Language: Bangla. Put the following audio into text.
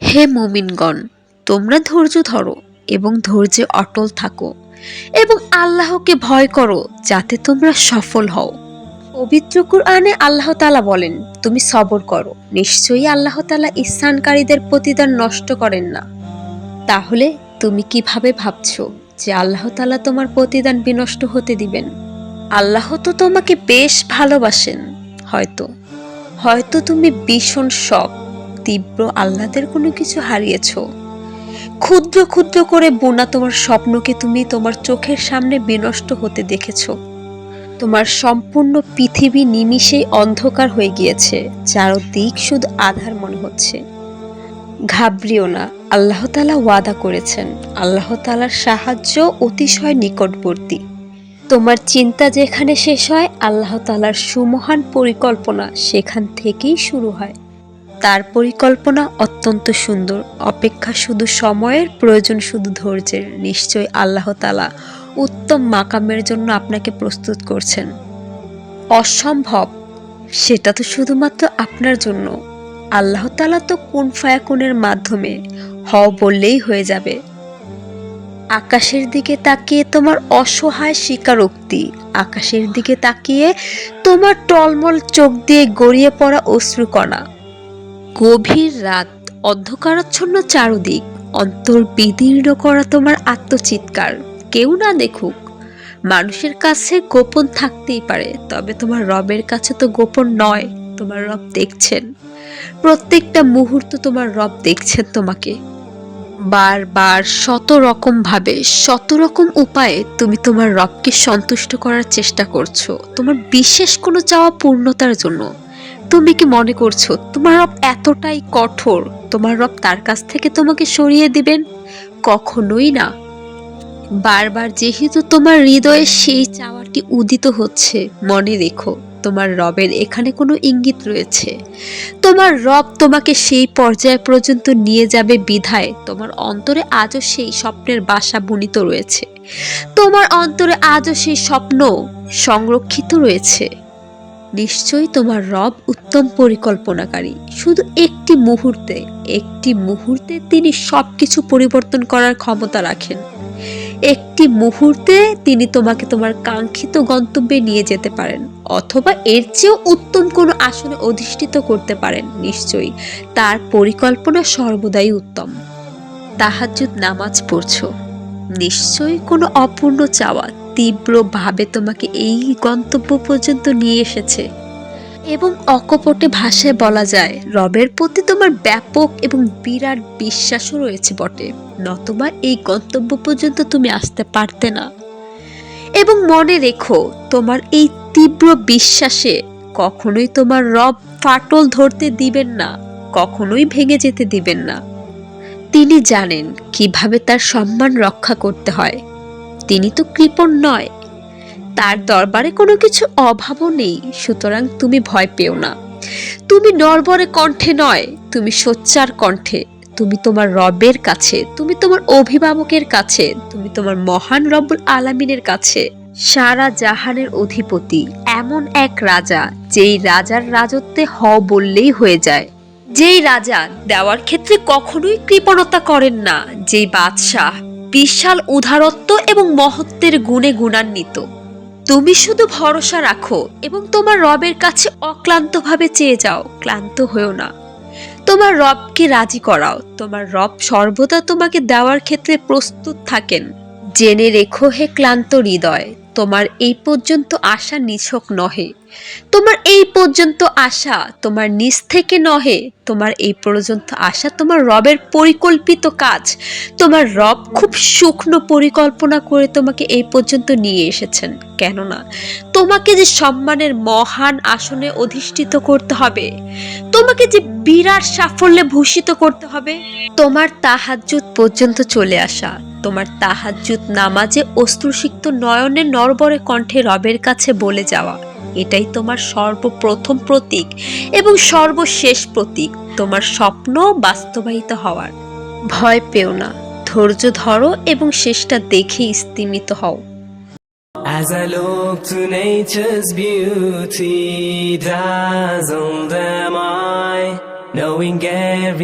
হে মুমিনগণ, তোমরা ধৈর্য ধরো এবং ধৈর্যে অটল থাকো এবং আল্লাহকে ভয় করো যাতে তোমরা সফল হও। পবিত্র কুরআনে আল্লাহ তালা বলেন, তুমি সবর করো। নিশ্চয়ই আল্লাহ তালা ইসানকারীদের প্রতিদান নষ্ট করেন না। তাহলে তুমি কীভাবে ভাবছ যে আল্লাহ তালা তোমার প্রতিদান বিনষ্ট হতে দিবেন? আল্লাহ তো তোমাকে বেশ ভালোবাসেন, হয়তো। হয়তো তুমি ভীষণ শখ, তীব্র আহ্লাদের কোনো কিছু হারিয়েছ। ক্ষুদ্র ক্ষুদ্র করে বোনা তোমার স্বপ্নকে তুমি তোমার চোখের সামনে বিনষ্ট হতে দেখেছ। তোমার সম্পূর্ণ পৃথিবী নিমিষেই অন্ধকার হয়ে গিয়েছে চারদিক শুধু আধার মনে হচ্ছে। ঘাবড়িও না, আল্লাহ তালা ওয়াদা করেছেন। আল্লাহতালার সাহায্য অতিশয় নিকটবর্তী। তোমার চিন্তা যেখানে শেষ হয়, আল্লাহ তালার সুমহান পরিকল্পনা সেখান থেকেই শুরু হয়। তার পরিকল্পনা অত্যন্ত সুন্দর। অপেক্ষা শুধু সময়ের, প্রয়োজন শুধু ধৈর্যের। নিশ্চয় আল্লাহ তালা উত্তম মাকামের জন্য আপনাকে প্রস্তুত করছেন। অসম্ভব! সেটা তো শুধুমাত্র আপনার জন্য। আল্লাহ তালা তো কোন ফায়াকুনের মাধ্যমে হ বললেই হয়ে যাবে। আকাশের দিকে তাকিয়ে তোমার অসহায় স্বীকারোক্তি, আকাশের দিকে তাকিয়ে তোমার টলমল চোখ দিয়ে গড়িয়ে পড়া অশ্রুকণা। গভীর রাত, অন্ধকারাচ্ছন্ন চারদিক অন্তর বিদীর্ণ করা তোমার আত্মচিৎকার, কেউ না দেখুক। মানুষের কাছে গোপন থাকতেই পারে, তবে তোমার রবের কাছে তো গোপন নয়, তোমার রব দেখছেন। প্রত্যেকটা মুহূর্ত তোমার রব দেখছেন তোমাকে। বারবার শত রকম ভাবে শত রকম উপায়ে তুমি তোমার রবকে সন্তুষ্ট করার চেষ্টা করছ। তোমার বিশেষ কোনো চাওয়া পূর্ণতার জন্য। তুমি কি মনে করছ, তোমার রব এতটাই কঠোর? তোমার রব তার কাছ থেকে তোমাকে সরিয়ে দিবেন? কখনোই না। বারবার যেহেতু তোমার হৃদয়ে সেই চাওয়াটি উদিত হচ্ছে, মনে রেখো। তোমার রবের এখানে কোনো ইঙ্গিত রয়েছে। তোমার রব তোমাকে সেই পর্যায় পর্যন্ত নিয়ে যাবে বিধায়। তোমার অন্তরে আজও সেই স্বপ্নের বাসা বুনিত রয়েছে। তোমার অন্তরে আজও সেই স্বপ্ন সংরক্ষিত রয়েছে। নিশ্চয়ই তোমার রব উত্তম পরিকল্পনাকারী। শুধু একটি মুহূর্তে একটি মুহূর্তে তিনি সবকিছু পরিবর্তন করার ক্ষমতা রাখেন। একটি মুহূর্তে তিনি তোমাকে তোমার কাঙ্ক্ষিত গন্তব্যে নিয়ে যেতে পারেন, অথবা এর চেয়েও উত্তম কোনো আসনে অধিষ্ঠিত করতে পারেন, নিশ্চয়ই। তার পরিকল্পনা সর্বদাই উত্তম। তাহাজ্জুদ নামাজ পড়ছো। নিশ্চয়ই কোনো অপূর্ণ চাওয়া তীব্রভাবে তোমাকে এই গন্তব্য পর্যন্ত নিয়ে এসেছে। এবং অকপটে ভাষায় বলা যায়, রবের প্রতি তোমার ব্যাপক এবং বিরাট বিশ্বাসও রয়েছে বটে। নতবা এই গন্তব্য পর্যন্ত তুমি আসতে পারতে না। এবং মনে রেখো, তোমার এই তীব্র বিশ্বাসে কখনোই তোমার রব ফাটল ধরতে দিবেন না, কখনোই ভেঙে যেতে দিবেন না। তিনি জানেন কীভাবে তার সম্মান রক্ষা করতে হয়। তিনি তো কৃপণ নয় তার দরবারে কোনো কিছু অভাবও নেই, সুতরাং তুমি ভয় পেও না। তুমি নরবরে কণ্ঠে নয়, তুমি সোচ্চার কণ্ঠে। তুমি তোমার রবের কাছে, তুমি তোমার অভিভাবকের কাছে, তুমি তোমার মহান রব্বুল আলামিনের কাছে। সারা জাহানের অধিপতি, এমন এক রাজা, যেই রাজার রাজত্বে হ বললেই হয়ে যায়। যেই রাজা দেওয়ার ক্ষেত্রে কখনোই কৃপণতা করেন না, যেই বাদশাহ বিশাল উদারত্ব এবং মহত্বের গুণে গুণান্বিত। তুমি শুধু ভরসা রাখো এবং তোমার রবের কাছে অক্লান্তভাবে চেয়ে যাও, ক্লান্ত হয়েও না। তোমার রবকে রাজি করাও। তোমার রব সর্বদা তোমাকে দেওয়ার ক্ষেত্রে প্রস্তুত থাকেন। জেনে রেখো হে ক্লান্ত হৃদয় তোমার এই পর্যন্ত আশা নিছক নহে। তোমার এই পর্যন্ত আশা তোমার নিজ থেকে নহে। তোমার এই পর্যন্ত আশা তোমার রবের পরিকল্পিত কাজ। তোমার রব খুব শুকনো পরিকল্পনা করে তোমাকে এই পর্যন্ত নিয়ে এসেছেন। কেননা, তোমাকে যে সম্মানের মহান আসনে অধিষ্ঠিত করতে হবে, তোমাকে যে বিরাট সাফল্যে ভূষিত করতে হবে, তোমার তাহাজ্জুদ পর্যন্ত চলে আসা। তোমার তাহাজ্জুদ নামাজে অশ্রুসিক্ত নয়নের নরবরে কণ্ঠে রবের কাছে বলে যাওয়া। এটাই তোমার সর্বপ্রথম প্রতীক এবং সর্বশেষ প্রতীক। তোমার স্বপ্ন বাস্তবায়িত হওয়ার। ভয় পেও না ধৈর্য ধরো এবং শেষটা দেখে স্তিমিত হও। As I look to nature's beauty, dazzled am I, knowing every